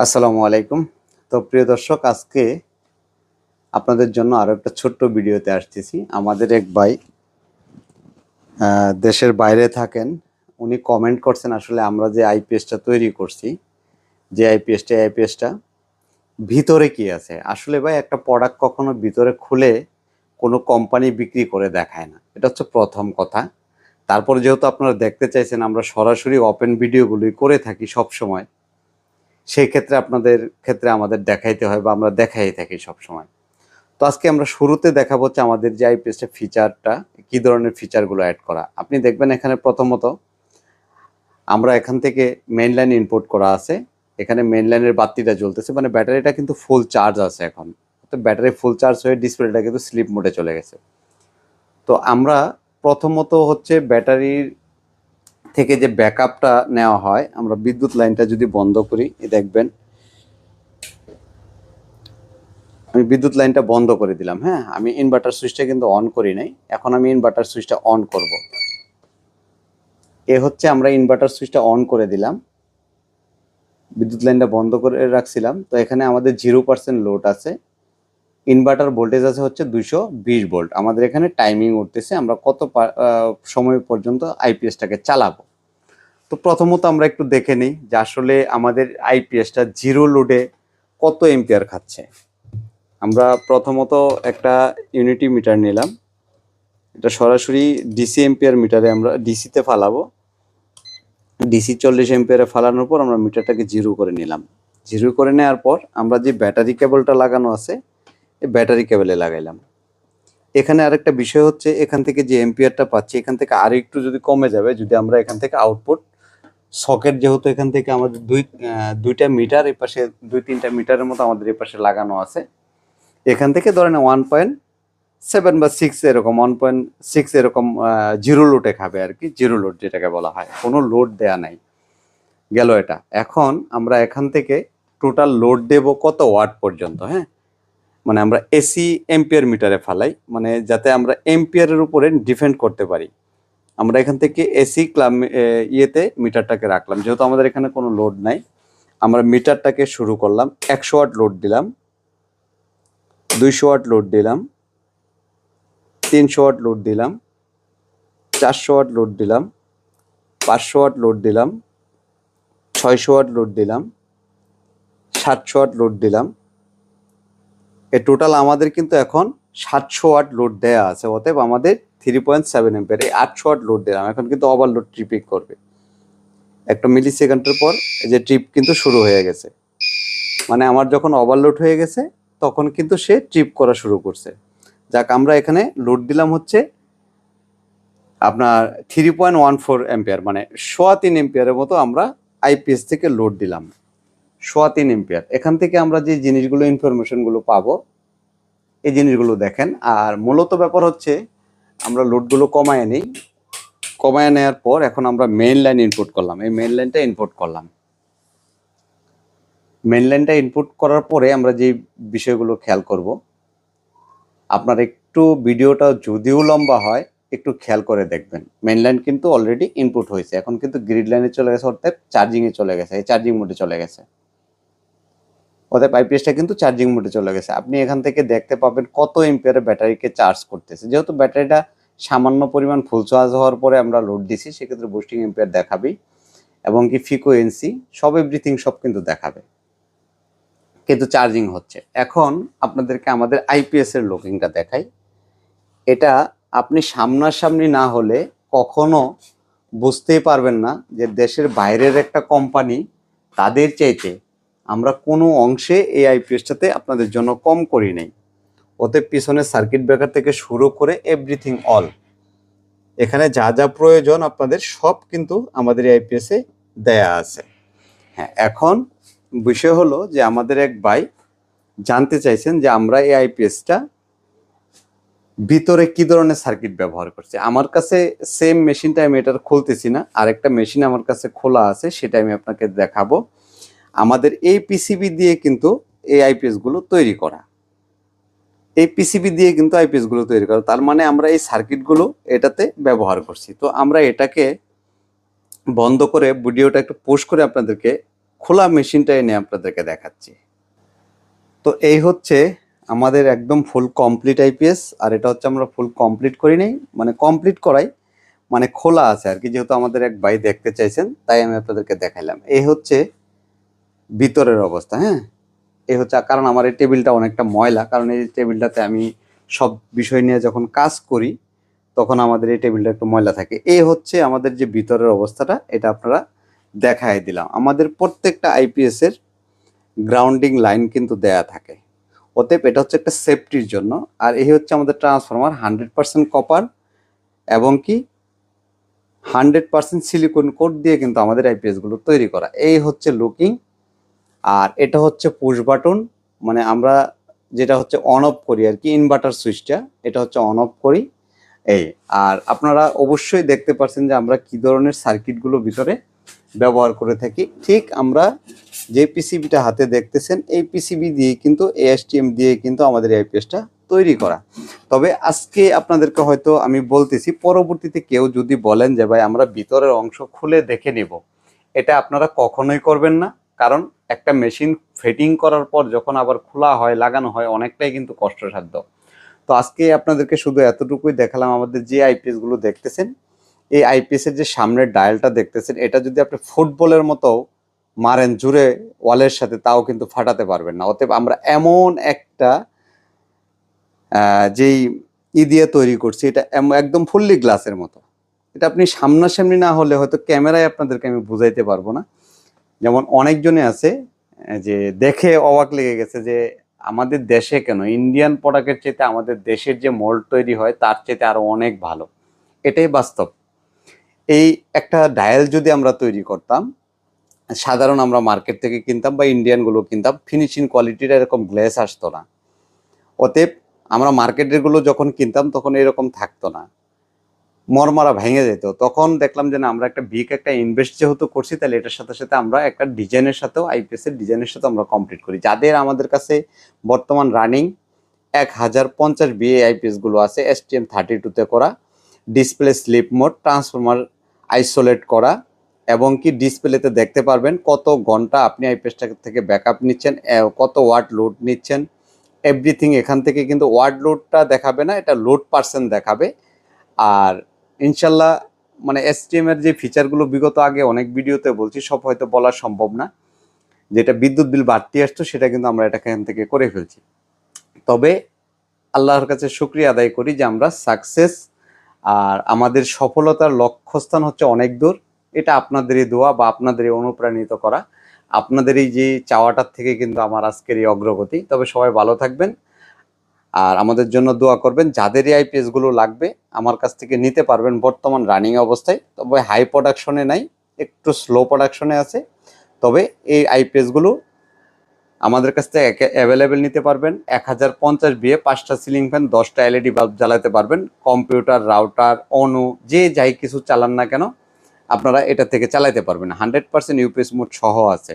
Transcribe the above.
আসসালামু আলাইকুম। তো প্রিয় দর্শক, আজকে আপনাদের জন্য আরও একটা ছোট্ট ভিডিওতে আসতেছি। আমাদের এক ভাই দেশের বাইরে থাকেন। উনি কমেন্ট করছেন আসলে আমরা যে আইপিএসটা তৈরি করছি, যে আইপিএসটা আইপিএসটা ভিতরে কি আছে? আসলে ভাই, একটা প্রোডাক্ট কখনো ভিতরে খুলে কোনো কোম্পানি বিক্রি করে দেখায় না। এটা হচ্ছে প্রথম কথা। তারপর যেহেতু আপনারা দেখতে চাইছেন, আমরা সরাসরি ওপেন ভিডিওগুলোই করে থাকি সব সময় সেই ক্ষেত্রে আপনাদের ক্ষেত্রে আমাদের দেখাইতে হয় বা আমরা দেখাই থাকি সব সময় তো আজকে আমরা শুরুতে দেখাবো হচ্ছে আমাদের যে আইপিএসটা ফিচারটা, কি ধরনের ফিচারগুলো অ্যাড করা। আপনি দেখবেন এখানে প্রথমত আমরা এখান থেকে মেইন লাইন ইনপুট করা আছে। এখানে মেইন লাইনের বাতিটা জ্বলতেছে মানে ব্যাটারিটা কিন্তু ফুল চার্জ আছে এখন। তো ব্যাটারি ফুল চার্জ হয়ে ডিসপ্লেটা কিন্তু স্লিপ মোডে চলে গেছে। তো আমরা প্রথমত হচ্ছে ব্যাটারির থেকে যে ব্যাকআপটা নেওয়া হয়, আমরা বিদ্যুৎ লাইনটা যদি বন্ধ করি দেখবেন, আমি বিদ্যুৎ লাইনটা বন্ধ করে দিলাম হ্যাঁ? আমি ইনভার্টার সুইচটা কিন্তু অন করি নাই, এখন আমি ইনভার্টার সুইচটা অন করব। এ হচ্ছে আমরা ইনভার্টার সুইচটা অন করে দিলাম, বিদ্যুৎ লাইনটা বন্ধ করে রাখছিলাম, তো এখানে আমাদের জিরো পার্সেন্ট লোড আছে ইনভার্টার ভোল্টেজ আছে হচ্ছে দুইশো বিশ ভোল্ট আমাদের এখানে টাইমিং উঠতেছে, আমরা কত সময় পর্যন্ত আইপিএসটাকে চালাবো। তো প্রথমত আমরা একটু দেখে নিই যে আসলে আমাদের আইপিএসটা জিরো লোডে কত এম্পিয়ার খাচ্ছে। আমরা প্রথমত একটা ইউনিটি মিটার নিলাম। এটা সরাসরি ডিসি এম্পিয়ার মিটারে আমরা ডিসিতে ফালাবো। ডিসি চল্লিশ এম্পিয়ারে ফালানোর পর আমরা মিটারটাকে জিরো করে নিলাম। জিরো করে নেওয়ার পর আমরা যে ব্যাটারি কেবলটা লাগানো আছে, এই ব্যাটারি কেবলে লাগাইলাম। এখানে আরেকটা বিষয় হচ্ছে এখান থেকে যে এম্পিয়ারটা পাচ্ছি, এখান থেকে আর একটু যদি কমে যাবে, যদি আমরা এখান থেকে আউটপুট সকেট যেহেতু এখান থেকে আমাদের দুই দুইটা মিটার, এই পাশে দুই, তিনটা মিটারের মতো আমাদের এই পাশে লাগানো আছে। এখান থেকে ধরেন ওয়ান পয়েন্ট সেভেন বা সিক্স এরকম ওয়ান পয়েন্ট সিক্স এরকম জিরো লোডে খাবে আর কি জিরো লোড যেটাকে বলা হয়। কোনো লোড দেয়া নাই। গেল এটা। এখন আমরা এখান থেকে টোটাল লোড দেব কত ওয়াট পর্যন্ত হ্যাঁ? মানে আমরা এসি এম্পিয়ার মিটারে ফালাই মানে যাতে আমরা এম্পিয়ারের উপরে ডিফেন্ড করতে পারি। আমরা এখান থেকে এসি ক্লাম ইয়েতে মিটারটাকে রাখলাম। যেহেতু আমাদের এখানে কোনো লোড নাই, আমরা মিটারটাকে শুরু করলাম। একশো ওয়াট লোড দিলাম, দুইশো ওয়াট লোড দিলাম, তিনশো ওয়াট লোড দিলাম, চারশো ওয়াট লোড দিলাম, পাঁচশো ওয়াট লোড দিলাম, ছয়শো ওয়াট লোড দিলাম, সাতশো ওয়াট লোড দিলাম। এ টোটাল আমাদের কিন্তু এখন সাতশো ওয়াট লোড দেয়া আছে। অতএব আমাদের থ্রি পয়েন্ট সেভেন এম্পের এই আটশো ওয়াট লোড দিলাম। এখন কিন্তু ওভারলোড ট্রিপিং করবে। একটা মিলি সেকেন্ডের পর যে ট্রিপ কিন্তু শুরু হয়ে গেছে। মানে আমার যখন ওভারলোড হয়ে গেছে, তখন কিন্তু সে ট্রিপ করা শুরু করছে। যাক, আমরা এখানে লোড দিলাম হচ্ছে আপনার three point one four ampere মানে সোয়া তিন এম্পিয়ারের মতো আমরা আইপিএস থেকে লোড দিলাম। সোয়া তিন এম্পিয়ার এখান থেকে আমরা যে জিনিসগুলো ইনফরমেশনগুলো পাবো, এই জিনিসগুলো দেখেন। আর মূলত ব্যাপার হচ্ছে আমরা লোডগুলো কমায় নিই। কমায় নেওয়ার পর এখন আমরা মেইন লাইন ইনপুট করলাম। এই মেইন লাইনটা ইনপুট করলাম। মেইন লাইনটা ইনপুট করার পরে আমরা যে বিষয়গুলো খেয়াল করব, আপনার একটু ভিডিওটা যদিও লম্বা হয়, একটু খেয়াল করে দেখবেন। মেইন লাইন কিন্তু অলরেডি ইনপুট হয়েছে। এখন কিন্তু গ্রিড লাইনে চলে গেছে, অর্থাৎ চার্জিংয়ে চলে গেছে। এই চার্জিং মোডে চলে গেছে। অতএব আইপিএসটা কিন্তু চার্জিং মোডে চলে গেছে। আপনি এখান থেকে দেখতে পাবেন কত এম্পিয়ারে ব্যাটারিকে চার্জ করতেছে। যেহেতু ব্যাটারিটা সামান্য পরিমাণ ফুল চার্জ হওয়ার পরে আমরা লোড দিছি, সেক্ষেত্রে বুস্টিং এম্পিয়ার দেখাবেই। এবং কি ফ্রিকোয়েন্সি সব এভরিথিং সব কিন্তু দেখাবে। কিন্তু চার্জিং হচ্ছে। এখন আপনাদেরকে আমাদের আইপিএস এর লুকিংটা দেখাই। এটা আপনি সামনাসামনি না হলে কখনো বুঝতেই পারবেন না যে দেশের বাইরের একটা কোম্পানি তাদের চাইতে আমরা কোনো অংশে এই আইপিএসটাতে আপনাদের জন্য কম করি নাই। ওতে পিছনে সার্কিট ব্রেকার থেকে শুরু করে এভরিথিং অল এখানে যা যা প্রয়োজন আপনাদের সব কিন্তু আমাদের এই আইপিএসে দেয়া আছে। হ্যাঁ এখন বিষয় হলো যে আমাদের এক ভাই জানতে চাইছেন যে আমরা এই আইপিএসটা ভিতরে কি ধরনের সার্কিট ব্যবহার করছি। আমার কাছে সেম মেশিনটা আমি এটার খুলতেছি না। আরেকটা মেশিন আমার কাছে খোলা আছে, সেটা আমি আপনাকে দেখাবো। আমাদের এই পিসিবি দিয়ে কিন্তু এই আইপিএসগুলো তৈরি করা। এই পিসিবি দিয়ে কিন্তু আইপিএসগুলো তৈরি করা। তার মানে আমরা এই সার্কিটগুলো এটাতে ব্যবহার করছি। তো আমরা এটাকে বন্ধ করে ভিডিওটা একটু পোস্ট করে আপনাদেরকে খোলা মেশিনটা এনে আপনাদেরকে দেখাচ্ছি। তো এই হচ্ছে আমাদের একদম ফুল কমপ্লিট আইপিএস আর এটা হচ্ছে আমরা ফুল কমপ্লিট করি নাই। মানে কমপ্লিট করাই মানে খোলা আছে আর কি। যেহেতু আমাদের এক ভাই দেখতে চাইছেন, তাই আমি আপনাদেরকে দেখাইলাম। এই হচ্ছে ভিতরের অবস্থা হ্যাঁ? এই হচ্ছে, কারণ আমার এই টেবিলটা অনেকটা ময়লা, কারণ এই টেবিলটাতে আমি সব বিষয় নিয়ে যখন কাজ করি, তখন আমাদের এই টেবিলটা একটু ময়লা থাকে। এই হচ্ছে আমাদের যে ভিতরের অবস্থাটা, এটা আপনারা দেখাই দিলাম। আমাদের প্রত্যেকটা আইপিএসের গ্রাউন্ডিং লাইন কিন্তু দেয়া থাকে। অতএব এটা হচ্ছে একটা সেফটির জন্য। আর এই হচ্ছে আমাদের ট্রান্সফরমার, হান্ড্রেড পার্সেন্ট কপার এবং কি হান্ড্রেড পার্সেন্ট সিলিকন কোড দিয়ে কিন্তু আমাদের আইপিএসগুলো তৈরি করা। এই হচ্ছে লুকিং আর এটা হচ্ছে পুশ বাটন মানে আমরা যেটা হচ্ছে অন অফ করি আর কি ইনভার্টার সুইচটা এটা হচ্ছে অন অফ করি। এই, আর আপনারা অবশ্যই দেখতে পাচ্ছেন যে আমরা কি ধরনের সার্কিটগুলো ভিতরে ব্যবহার করে থাকি। ঠিক আমরা যে পিসিবিটা হাতে দেখতেছেন, এই পিসিবি দিয়ে কিন্তু এএসটিএম দিয়ে কিন্তু আমাদের আইপিএসটা তৈরি করা। তবে আজকে আপনাদেরকে হয়তো আমি বলতেছি, পরবর্তীতে কেউ যদি বলেন যে, ভাই, আমরা ভিতরের অংশ খুলে দেখে নেব। এটা আপনারা কখনোই করবেন না, কারণ একটা মেশিন ফিটিং করার পর যখন আবার খোলা হয়, লাগানো হয়, অনেকটাই কিন্তু কষ্টসাধ্য। তো আজকে আপনাদেরকে শুধু এতটুকুই দেখালাম, আমাদের যে আইপিএসগুলো দেখতেছেন, এই আইপিএস এর যে সামনের ডায়ালটা দেখতেছেন, এটা যদি আপনি ফুটবলের মতো মারেন জুড়ে ওয়ালের সাথে, তাও কিন্তু ফাটাতে পারবেন না। অতএব আমরা এমন একটা যেই ই দিয়ে তৈরি করছি, এটা একদম ফুললি গ্লাসের মতো। এটা আপনি সামনাসামনি না হলে হয়তো ক্যামেরায় আপনাদেরকে আমি বুঝাইতে পারব না। যেমন অনেকজনে আছে যে দেখে অবাক লেগে গেছে যে আমাদের দেশে কেন ইন্ডিয়ান প্রোডাক্টের চাইতে আমাদের দেশের যে মোল্ড তৈরি হয় তার চাইতে আরও অনেক ভালো। এটাই বাস্তব। এই একটা ডায়াল যদি আমরা তৈরি করতাম, সাধারণ আমরা মার্কেট থেকে কিনতাম বা ইন্ডিয়ানগুলো কিনতাম ফিনিশিং কোয়ালিটির এরকম গ্লেস আসতো না। অতএব আমরা মার্কেটেরগুলো যখন কিনতাম তখন এরকম থাকতো না। মরমারা ভেঙে যেত। তখন দেখলাম যে না, আমরা একটা বিগ একটা ইনভেস্ট যেহেতু করছি, তাহলে এটার সাথে সাথে আমরা একটা ডিজাইনের সাথেও আইপিএস এর ডিজাইনের সাথে আমরা কমপ্লিট করি। যাদের আমাদের কাছে বর্তমান রানিং এক হাজার পঞ্চাশ বিএ আইপিএসগুলো আছে এস টি এম থার্টি টুতে করা display sleep mode transformer isolate করা, এবং কি ডিসপ্লেতে দেখতে পারবেন কত ঘণ্টা আপনি আইপিএসটা থেকে ব্যাকআপ নিচ্ছেন কত ওয়াট লোড নিচ্ছেন। এভরিথিং এখান থেকে কিন্তু ওয়ার্ড লোডটা দেখাবে না, এটা লোড পার্সেন্ট দেখাবে। আর ইনশাল্লাহ মানে এসটিএম এর যে ফিচারগুলো বিগত আগে অনেক ভিডিওতে বলছি, সব হয়তো বলা সম্ভব না। যেটা বিদ্যুৎ বিল বাড়তি আসতো, সেটা কিন্তু আমরা এটা এখান থেকে করে ফেলছি। তবে আল্লাহর কাছে শুক্রিয়া আদায় করি যে আমরা সাকসেস আর আমাদের সফলতার লক্ষ্যস্থান হচ্ছে অনেক দূর। এটা আপনাদেরই দোয়া বা আপনাদেরই অনুপ্রাণিত করা। আপনাদের এই যে চাওয়াটার থেকে কিন্তু আমার আজকের এই অগ্রগতি। তবে সবাই ভালো থাকবেন। আর আমাদের জন্য দোয়া করবেন, যাদের এই আইপিএসগুলো লাগবে, আমার কাছ থেকে নিতে পারবেন বর্তমান রানিং অবস্থায়। তবে হাই প্রোডাকশনে নাই, একটু স্লো প্রোডাকশনে আছে। তবে এই আইপিএসগুলো আমাদের কাছ থেকে অ্যাভেলেবেল নিতে পারবেন। এক হাজার পঞ্চাশ বিয়ে পাঁচটা সিলিং ফ্যান দশটা এলইডি বাল্ব জ্বালাতে পারবেন। কম্পিউটার রাউটার অনু যে যাই কিছু চালান না কেন, আপনারা এটা থেকে চালাতে পারবেন। হান্ড্রেড পার্সেন্ট ইউপিএস মোড সহ আছে।